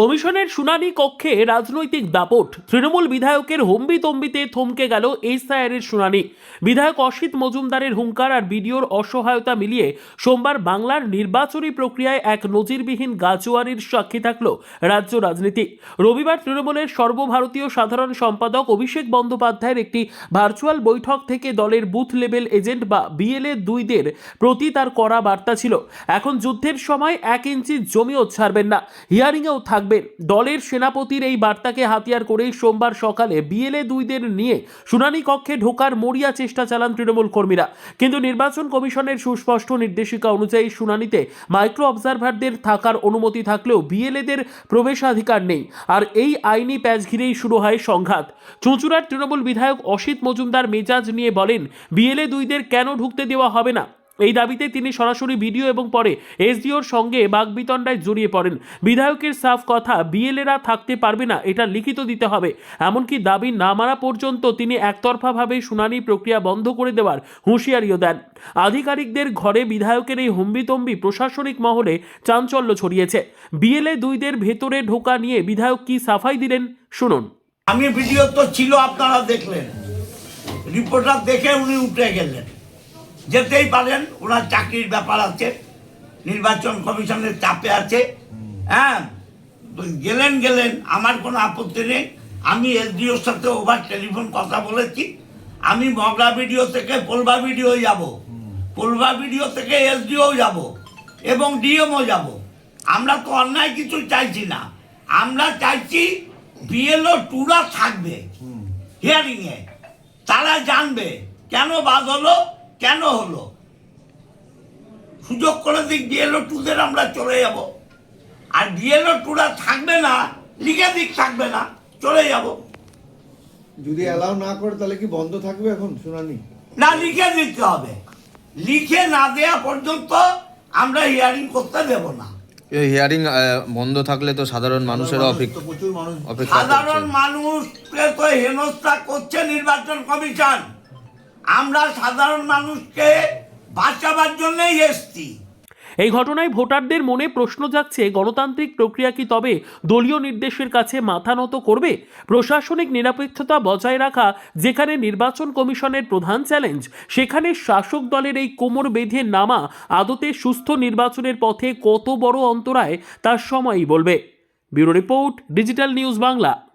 কমিশনের শুনানি কক্ষে রাজনৈতিক দাপট। তৃণমূল বিধায়কের হম্বি তম্বিতে থমকে গেল এসআইআরের শুনানি। বিধায়ক অসিত মজুমদারের হুঙ্কার আর বিডিওর অসহায়তা মিলিয়ে সোমবার বাংলার নির্বাচনী প্রক্রিয়ায় এক নজিরবিহীন গাজোয়ারির সাক্ষী থাকল রাজ্য রাজনীতি। রবিবার তৃণমূলের সর্বভারতীয় সাধারণ সম্পাদক অভিষেক বন্দ্যোপাধ্যায়ের একটি ভার্চুয়াল বৈঠক থেকে দলের বুথ লেভেল এজেন্ট বা বিএলএ দুইদের প্রতি তার করা বার্তা ছিল। এখন যুদ্ধের সময় এক ইঞ্চি জমিও ছাড়বেন না। হিয়ারিংয়েও থাকবেন দলের সেনাপতির এই বার্তাকে হাতিয়ার করেই সোমবার সকালে বিএলএ দুইদের নিয়ে শুনানি কক্ষে ঢোকার মরিয়া চেষ্টা চালান তৃণমূল কর্মীরা। কিন্তু নির্বাচন কমিশনের সুস্পষ্ট নির্দেশিকা অনুযায়ী শুনানিতে মাইক্রো অবজারভারদের থাকার অনুমতি থাকলেও বিএলএদের প্রবেশাধিকার নেই। আর এই আইনি প্যাচ ঘিরেই শুরু হয় সংঘাত। চুঁচুড়ার তৃণমূল বিধায়ক অসিত মজুমদার মেজাজ নিয়ে বলেন, বিএলএ দুইদের কেন ঢুকতে দেওয়া হবে না? এই দাবিতে তিনি সরাসরি ভিডিও এবং পরে এসডিওর সঙ্গে বাগবিতণ্ডায় জড়িয়ে পড়েন। বিধায়কের সাফ কথা, বিএলএরা থাকতে পারবে না, এটা লিখিত দিতে হবে। এমনকি দাবি না মানা পর্যন্ত তিনি একতরফাভাবে শুনানি প্রক্রিয়া বন্ধ করে দেওয়ার হুঁশিয়ারিও দেন। আধিকারিকদের ঘরে বিধায়কের এই হুম্বিতম্বি প্রশাসনিক মহলে চাঞ্চল্য ছড়িয়েছে। বিএলএ দুইদের ভেতরে ঢোকা নিয়ে বিধায়ক কি সাফাই দিলেন, শুনুন। আমি ভিডিও তো ছিল, আপনারা দেখলেন। রিপোর্টার দেখে উনি উঠে গেলেন। যেতেই পারেন ওনার চাকরির ব্যাপার আছে নির্বাচন কমিশনের চাপে আছে। হ্যাঁ গেলেন গেলেন আমার কোনো আপত্তি নেই। আমি এসডিওর সাথে ওভার টেলিফোন কথা বলেছি। আমি মগরা ভিডিও থেকে পোলবা ভিডিও যাব। পোলবা ভিডিও থেকে এসডিও যাব এবং ডিএমও যাব। আমরা তো অন্যায় কিছু চাইছি না। আমরা চাইছি বিএলও টুরা থাকবে। হিয়ারিংয়ে তারা জানবে কেন বাদ হলো? কেন হলো? সুযোগ করে দিক ডিএলও টুদের আমরা চলে যাব। আর ডিএলও টুরা থাকবে না লিখে দিক থাকবে না চলে যাব। যদি অ্যালাউ না করে তাহলে কি বন্ধ থাকবে এখন শুনানি? না লিখে দিতে হবে। লিখে না দেওয়া পর্যন্ত আমরা হিয়ারিং করতে দেব না। এই হিয়ারিং বন্ধ থাকলে তো সাধারণ মানুষের অপেক্ষা মানুষ সাধারণ মানুষকে তো হেনস্থা করছে নির্বাচন কমিশন। আমরা সাধারণ মানুষকে বাঁচাবার জন্যই এসছি। এই ঘটনায় ভোটারদের মনে প্রশ্ন জাগছে, গণতান্ত্রিক প্রক্রিয়া কি তবে দলীয় নির্দেশের কাছে মাথা নত করবে? প্রশাসনিক নিরপেক্ষতা বজায় রাখা, যেখানে নির্বাচন কমিশনের প্রধান চ্যালেঞ্জ, সেখানে শাসক দলের এই কোমর বেঁধে নামা, আদতে সুস্থ নির্বাচনের পথে কত বড় অন্তরায়, তার সময়ই বলবে। Bureau report, digital news Bangla.